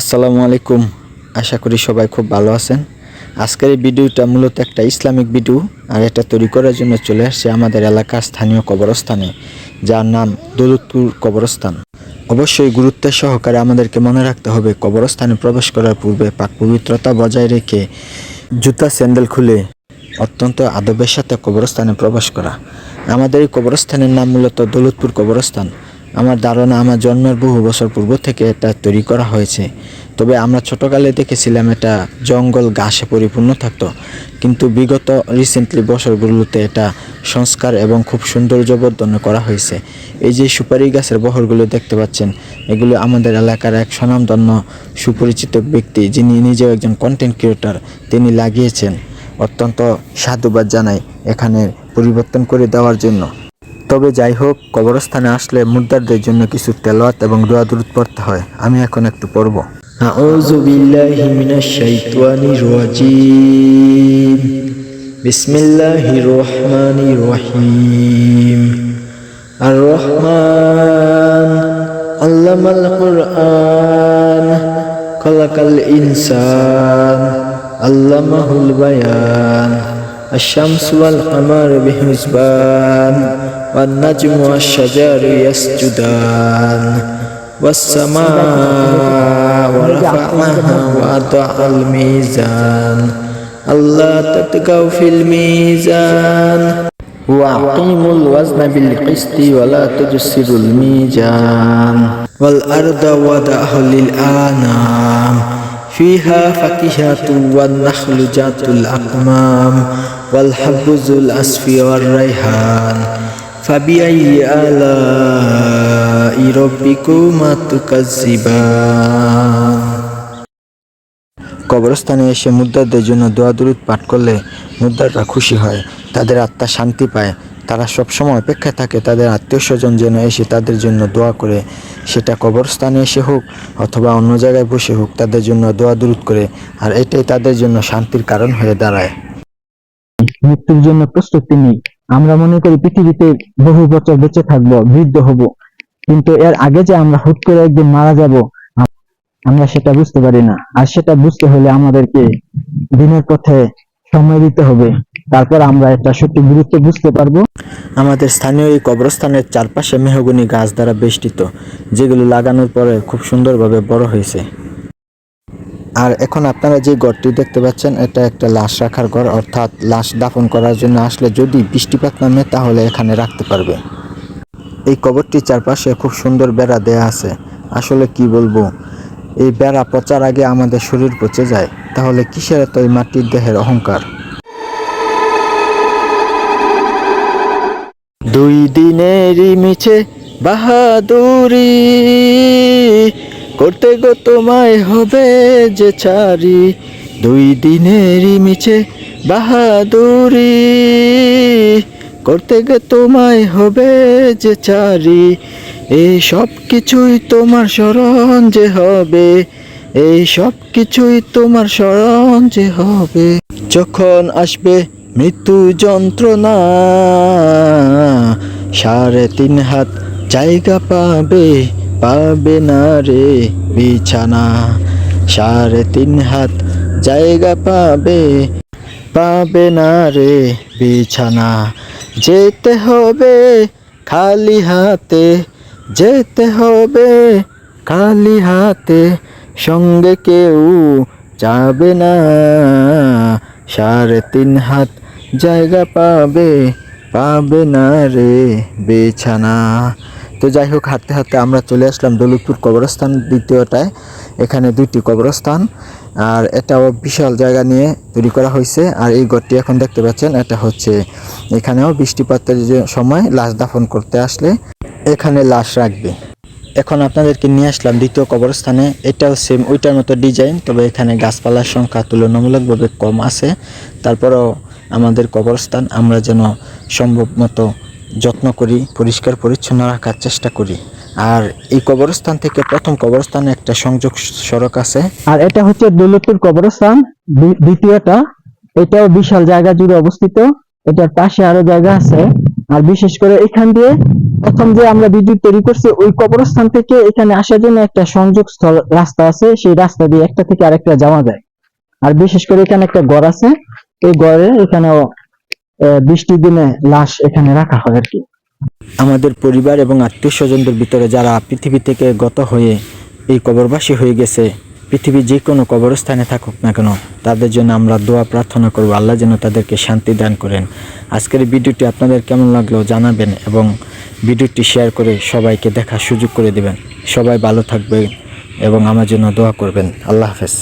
আসসালামু আলাইকুম। আশা করি সবাই খুব ভালো আছেন। আজকের এই ভিডিওটা মূলত একটা ইসলামিক ভিডিও আর এটা তৈরি করার জন্য চলে আসছে আমাদের এলাকার স্থানীয় কবরস্থানে, যার নাম দৌলতপুর কবরস্থান। অবশ্যই গুরুত্বের সহকারে আমাদেরকে মনে রাখতে হবে, কবরস্থানে প্রবেশ করার পূর্বে পাক পবিত্রতা বজায় রেখে জুতা, স্যান্ডেল খুলে অত্যন্ত আদবের সাথে কবরস্থানে প্রবেশ করা। আমাদের এই কবরস্থানের নাম মূলত দৌলতপুর কবরস্থান। আমার ধারণা আমার জন্মের বহু বছর পূর্ব থেকে এটা তৈরি করা হয়েছে। তবে আমরা ছোটকালে দেখেছিলাম এটা জঙ্গল ঘাসে পরিপূর্ণ থাকতো। কিন্তু বিগত রিসেন্টলি বছরগুলোতে এটা সংস্কার এবং খুব সৌন্দর্যবর্ধন করা হয়েছে। এই যে সুপারি গাছের বহরগুলো দেখতে পাচ্ছেন, এগুলো আমাদের এলাকার এক স্বনামধন্য সুপরিচিত ব্যক্তি যিনি নিজেও একজন কন্টেন্ট ক্রিয়েটর তিনি লাগিয়েছেন। অত্যন্ত সাধুবাদ জানাই এখানে পরিবর্তন করে দেওয়ার জন্য। তবে যাই হোক কবরস্থানে আসলে মুর্দারদের জন্য কিছু তেলাওয়াত এবং দোয়া দূরত পড়তে হয় আমি এখন একটু পড়ব আউযু বিল্লাহি মিনাশ শাইতানির রাজিম বিসমিল্লাহির রহমানির রহিম আর রহমান আল্লামাল কুরআন খলাকাল ইনসান আল্লামাহুল বায়ান الشمس والقمر بحسبان والنجم والشجر يسجدان والسماء ورفعها وأضع الميزان ألا تتقوا في الميزان وأقيموا الوزن بالقسط ولا تجسروا الميزان والأرض وضعها للأنام فيها فاكهة والنخل ذات الأكمام والحب ذو الأسف والريحان فبأي آلاء ربكما تكذبان কবরস্থানে এসে মুদ্রাদের জন্য দোয়া দরুদ পাঠ করলে মুদ্রাটা খুশি হয় তাদের আত্মা শান্তি পায় তারা সবসময় অপেক্ষায় থাকে তাদের আত্মীয় স্বজন যেন এসে তাদের জন্য দোয়া করে সেটা কবরস্থানে এসে হোক অথবা অন্য জায়গায় বসে হোক তাদের জন্য দোয়া দরুদ করে আর এটাই তাদের জন্য শান্তির কারণ হয়ে দাঁড়ায় মৃত্যুর জন্য প্রস্তুতি নিই আমরা মনে করি পৃথিবীতে বহু বছর বেঁচে থাকব, বৃদ্ধ হব। কিন্তু এর আগে যে আমরা হুট করে একদিন মারা যাব, আমরা সেটা বুঝতে পারি না। আর সেটা বুঝতে হলে আমাদেরকে দিনের পথে সময় দিতে হবে। তারপর আমরা এটা সত্যি গুরুত্ব বুঝতে পারব। আমাদের স্থানীয় এই কবরস্থানের চারপাশে মেহগনি গাছ দ্বারা বেষ্টিত, যেগুলো লাগানোর পরে খুব সুন্দরভাবে বড় হয়েছে। আর এখন আপনারা যে ঘরটি দেখতে পাচ্ছেন, এটা একটা লাশ রাখার ঘর, অর্থাৎ লাশ দাফন করার জন্য আসলে যদি বৃষ্টিপাত নামে, তাহলে এখানে রাখতে পারবে। এই কবরটির চারপাশে খুব সুন্দর বেড়া দেয়া আছে। আসলে কি বলব, এই বেড়া পচার আগে আমাদের শরীর পচে যায়। তাহলে কিসের এত এই মাটির দেহের অহংকার? দুই দিনেরই মিছে বাহাদুরি। করতে গো তোমায় হবে যে চারি। দুই দিনেরই মিছে বাহাদুরি। করতে গে তোমায় হবে যে চারি। এই সব কিছুই তোমার স্মরণ যে হবে। এই সব কিছুই তোমার স্মরণ যে হবে। যখন আসবে মৃত্যু যন্ত্রণা, সাড়ে তিন হাত জায়গা পাবে। পাবে না রে বিছানা। সাড়ে তিন হাত জায়গা পাবে পাবে না রে বিছানা। যেতে হবে খালি হাতে, যেতে হবে খালি হাতে, সঙ্গে কেউ যাবে না। সাড়ে তিন হাত জায়গা পাবে পাবে না রে বিছানা। তো যাই হোক, হাঁটতে হাঁটতে আমরা চলে আসলাম দৌলতপুর কবরস্থান দ্বিতীয়টায়। এখানে দুইটি কবরস্থান, আর এটাও বিশাল জায়গা নিয়ে তৈরি করা হয়েছে। আর এই ঘরটি এখন দেখতে পাচ্ছেন, এটা হচ্ছে এখানেও বৃষ্টিপাতের যে সময়, লাশ দাফন করতে আসলে এখানে লাশ রাখবে। এখন আপনাদেরকে নিয়ে আসলাম দ্বিতীয় কবরস্থানে। এটাও সেম ওইটার মতো ডিজাইন তবে এখানে গাছপালার সংখ্যা তুলনামূলকভাবে কম আছে। তারপরেও আমাদের কবরস্থান, আমরা যেন সম্ভব মতো যত্ন করি, পরিষ্কার, পরিচ্ছন্ন রাখার চেষ্টা করি। আর এই কবরস্থান থেকে প্রথম কবরস্থানে একটা সংযোগ সড়ক আছে। আর এটা হচ্ছে দৌলতপুর কবরস্থান দ্বিতীয়টা। এটাও বিশাল জায়গা জুড়ে অবস্থিত। এটার পাশে আরও জায়গা আছে। আর বিশেষ করে এখান দিয়ে প্রথম যে আমরা বিদ্যুৎ তৈরি করছি, ওই কবরস্থান থেকে এখানে আসার জন্য একটা সংযোগ স্থল, রাস্তা আছে। সেই রাস্তা দিয়ে একটা থেকে আরেকটা যাওয়া যায়। আর বিশেষ করে এখানে একটা ঘর আছে। এই ঘরে এখানেও বৃষ্টির দিনে লাশ এখানে রাখা হয় আর কি। আমাদের পরিবার এবং আত্মীয় স্বজনদের ভিতরে যারা পৃথিবী থেকে গত হয়ে এই কবরবাসী হয়ে গেছে, পৃথিবীর যে কোনো কবরস্থানে থাকুক না কেন, তাদের জন্য আমরা দোয়া প্রার্থনা করব, আল্লাহ যেন তাদেরকে শান্তি দান করেন। আজকের ভিডিওটি আপনাদের কেমন লাগল জানাবেন এবং ভিডিওটি শেয়ার করে সবাইকে দেখার সুযোগ করে দিবেন। সবাই ভালো থাকবে এবং আমার জন্য দোয়া করবেন। আল্লাহ হাফেজ।